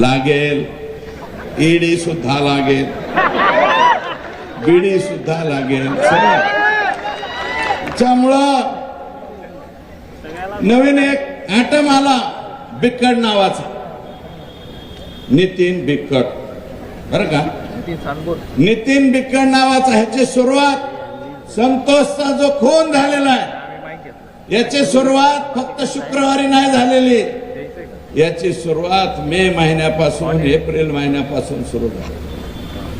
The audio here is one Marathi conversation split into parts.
लागेल. ईडी सुद्धा लागेल. बीडी सुद्धा लागेल. त्यामुळं नवीन एक ऍटम आला बिक्कड नावाचा. नितीन बिक्कड बरं का? नितीन बिक्कड नावाचा ह्याची सुरुवात संतोषचा जो खून झालेला आहे. याची सुरुवात फक्त शुक्रवारी नाही झालेली. याची सुरुवात मे महिन्यापासून एप्रिल महिन्यापासून सुरू झाली.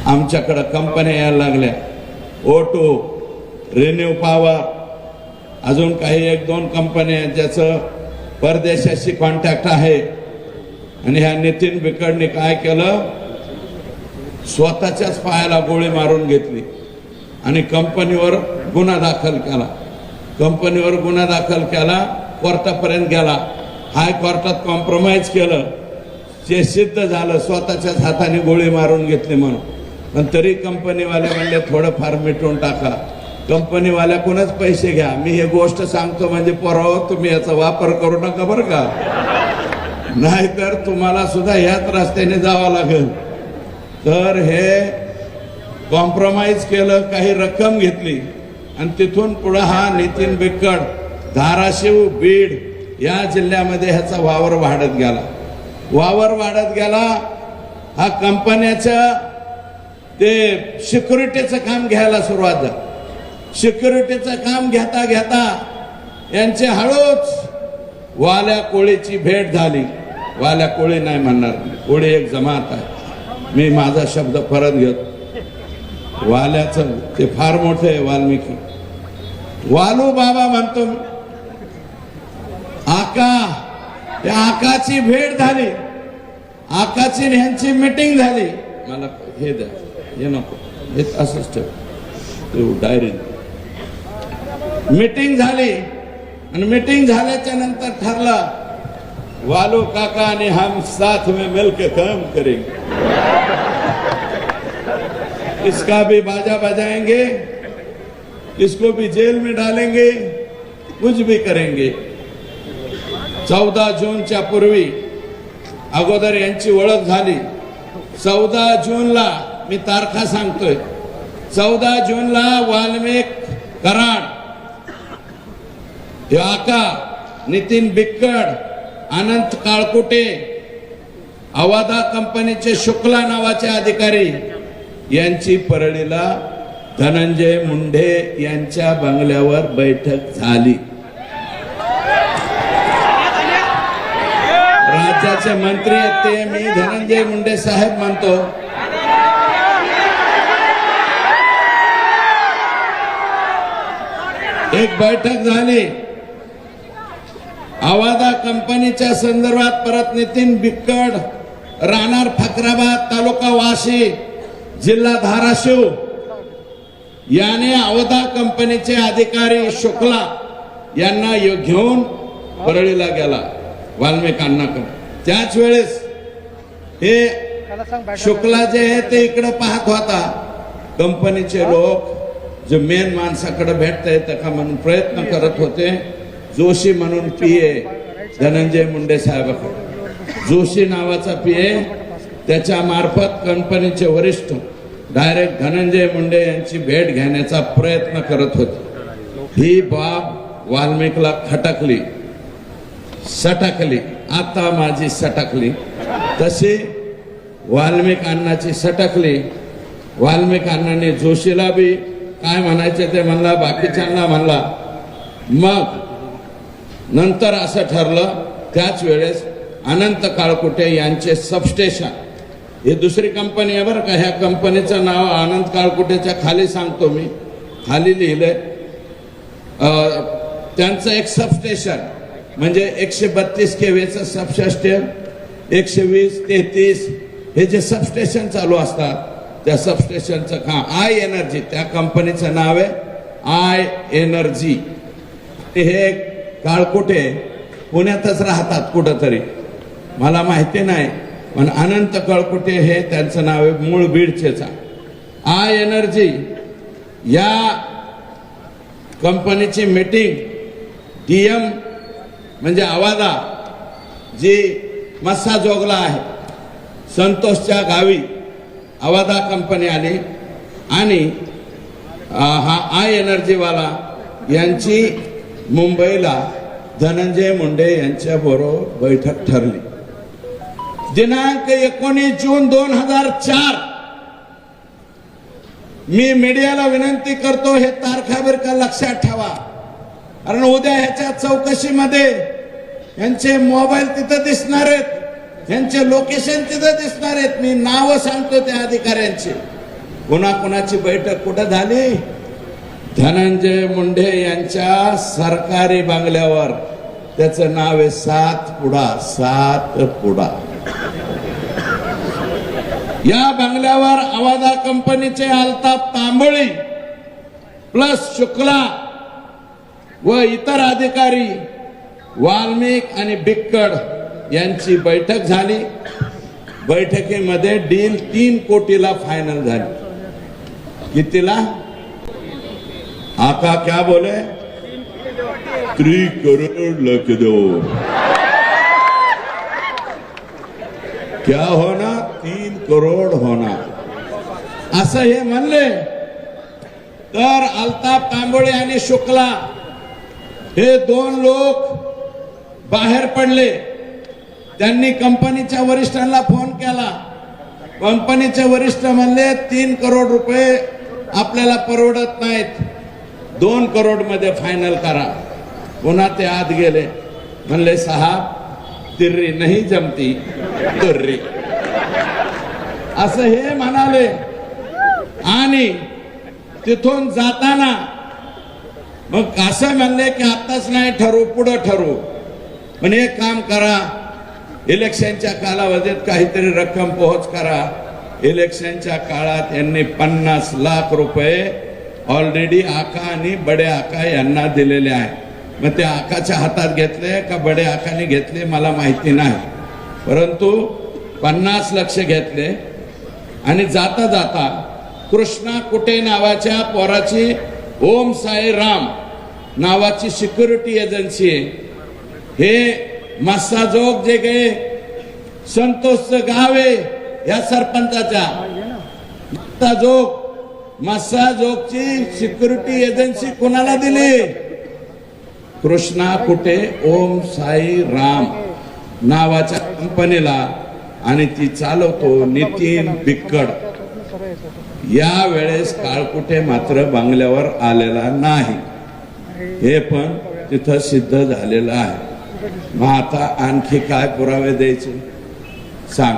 आमच्याकडं कंपन्या यायला लागल्या. ओटो रिन्यू पॉवर अजून काही एक दोन कंपन्या आहेत ज्याचं परदेशाशी कॉन्टॅक्ट आहे. आणि ह्या नितीन बिकडने काय केलं? स्वतःच्याच पायाला गोळी मारून घेतली. आणि कंपनीवर गुन्हा दाखल केला. कंपनीवर गुन्हा दाखल केला कोर्टापर्यंत गेला. हायकोर्टात कॉम्प्रोमाइज केलं. जे सिद्ध झालं स्वतःच्याच हाताने गोळी मारून घेतली म्हणून. पण तरी कंपनीवाले म्हणले थोडंफार मिटवून टाका. कंपनीवाल्याकडूनच पैसे घ्या. मी हे गोष्ट सांगतो म्हणजे परवा तुम्ही याचा वापर करू नका बरं का. नाहीतर तुम्हाला सुद्धा ह्याच रस्त्याने जावं लागेल. तर हे कॉम्प्रोमाइज केलं काही रक्कम घेतली. आणि तिथून पुढं हा नितीन बिक्कड धाराशिव बीड या जिल्ह्यामध्ये ह्याचा वावर वाढत गेला. वावर वाढत गेला हा कंपन्याचं ते सिक्युरिटीचं काम घ्यायला सुरुवात झाली. सिक्युरिटीचं काम घेता घेता यांचे हळूच वाल्या कोळीची भेट झाली. वाल्या कोळी नाही म्हणणार कोळी एक जमात आहे. मी माझा शब्द परत घेतो. वाल्याचं ते फार मोठं आहे वाल्मिकी. वालू बाबा म्हणतो मी. आका आकाची भेट झाली. आकाची ह्यांची मिटिंग झाली. मला हे द्या, हे नको, हे असंच ठेव. झाली. आणि मीटिंग झाल्याच्या नंतर ठरलं, वालू काका आणि हम साथ में मिलकर काम करेंगे. इसका भी बाजा बजाएँगे, इसको भी जेल में डालेंगे, कुछ भी करेंगे. चौदा जूनच्या पूर्वी अगोदर यांची ओळख झाली. चौदा जूनला मी तारखा सांगतोय. चौदा जूनला वाल्मिक कराड हे आका नितीन बिक्कड अनंत काळकुटे अवादा कंपनीचे शुक्ला नावाचे अधिकारी यांची परळीला धनंजय मुंडे यांच्या बंगल्यावर बैठक झाली. राज्याचे मंत्री आहेत ते मी धनंजय मुंडे साहेब मानतो. एक बैठक झाली. आवादा कंपनीच्या संदर्भात परत नितीन बिक्कड राहणार फकराबाद तालुका वाशी जिल्हा धाराशिव. याने अवधा कंपनीचे अधिकारी शुक्ला यांना घेऊन परळीला गेला. वाल्मिकांना अण्णाकडे त्याच वेळेस हे शुक्ला जे आहे ते इकडे पाहत होता. कंपनीचे लोक जे मेन माणसाकडे भेटता येतं का म्हणून प्रयत्न करत होते. जोशी म्हणून पीए धनंजय मुंडे साहेबाकडे जोशी नावाचा पीए त्याच्या मार्फत कंपनीचे वरिष्ठ डायरेक्ट धनंजय मुंडे यांची भेट घेण्याचा प्रयत्न करत होते. ही बाब वाल्मिकला खटकली सटकली. आता माझी सटकली. तशी वाल्मिक अण्णाची सटकली. वाल्मिक अण्णाने जोशीला बी काय म्हणायचे ते म्हणला बाकीच्यांना म्हणला. मग नंतर असं ठरलं त्याच वेळेस अनंत काळकुटे यांचे सबस्टेशन. हे दुसरी कंपनी आहे बरं का ह्या कंपनीचं नाव अनंत काळकुटेच्या खाली सांगतो मी. खाली लिहिलंय. त्यांचं एक सबस्टेशन म्हणजे एकशे बत्तीस केव्हीचं सबस्टेशन एकशे वीस तेहतीस हे जे सबस्टेशन चालू असतात त्या सबस्टेशनचं काम आय एनर्जी त्या कंपनीचं नाव आहे आय एनर्जी हे काळकुटे पुण्यातच राहतात कुठंतरी. मला माहिती नाही पण अनंत कळकुटे हे त्यांचं नाव आहे मूळ बीडचेचा. आय एनर्जी या कंपनीची मीटिंग डीएम म्हणजे आवाजा जी मस्सा जोगला आहे संतोषच्या गावी आवाजा कंपनी आली आणि हा आय एनर्जीवाला यांची मुंबईला धनंजय मुंडे यांच्या बरोबर बैठक ठरली. दिनांक एकोणीस जून दोन हजार चार मी मीडियाला विनंती करतो हे तारखावर लक्षात ठेवा. कारण उद्या ह्याच्या चौकशीमध्ये यांचे मोबाईल तिथं दिसणार आहेत. यांचे लोकेशन तिथं दिसणार आहेत. मी नावं सांगतो त्या अधिकाऱ्यांची. कोणाकोणाची बैठक कुठं झाली? धनंजय मुंडे यांच्या सरकारी बंगल्यावर. त्याचं नाव आहे सात पुडा सात पुडा. या बंगल्यावर अवादा कंपनीचे अल्ताफ तांबळी प्लस शुक्ला व इतर अधिकारी वाल्मिक आणि बिक्कड यांची बैठक झाली. बैठकीमध्ये डील तीन कोटीला फायनल झाली. कितीला? आका क्या बोले? त्री करोड लख दो क्या होना तीन करोड होणार. असं हे म्हणले. तर अल्ताफ तांबोळे आणि शुक्ला हे दोन लोक बाहेर पडले. त्यांनी कंपनीच्या वरिष्ठांना फोन केला. कंपनीचे वरिष्ठ म्हणले तीन करोड रुपये आपल्याला परवडत नाहीत. दोन करोडमध्ये फायनल करा. पुन्हा ते आत गेले. म्हणले साहेब तिर्री नाही जमती. तुर्री. असं हे म्हणाले. आणि तिथून जाताना मग असं म्हणले की आताच नाही ठरवू पुढं ठरवू. पण एक काम करा. इलेक्शनच्या कालावधीत काहीतरी रक्कम पोहोच करा. इलेक्शनच्या काळात यांनी पन्नास लाख रुपये ऑलरेडी आका आणि बडे आका यांना दिलेले आहे मग ते आकाच्या हातात घेतले का बडे आकाने घेतले मला माहिती नाही. परंतु पन्नास लक्ष घेतले. आणि जाता जाता कृष्णा कुटे नावाच्या पोराची ओम साई राम नावाची सिक्युरिटी एजन्सी आहे. हे मस्साजोग जे गे संतोषचं गाव आहे या सरपंचाच्या. मस्साजोग मस्साजोगची सिक्युरिटी एजन्सी कोणाला दिली? कृष्णा कुठे? ओम साई राम नावाच्या कंपनीला. आणि ती चालवतो नितीन बिक्कड. या वेळेस काळकुटे मात्र बंगल्यावर आलेला नाही. हे पण तिथं सिद्ध झालेलं आहे. मग आता आणखी काय पुरावे द्यायचे? सांग.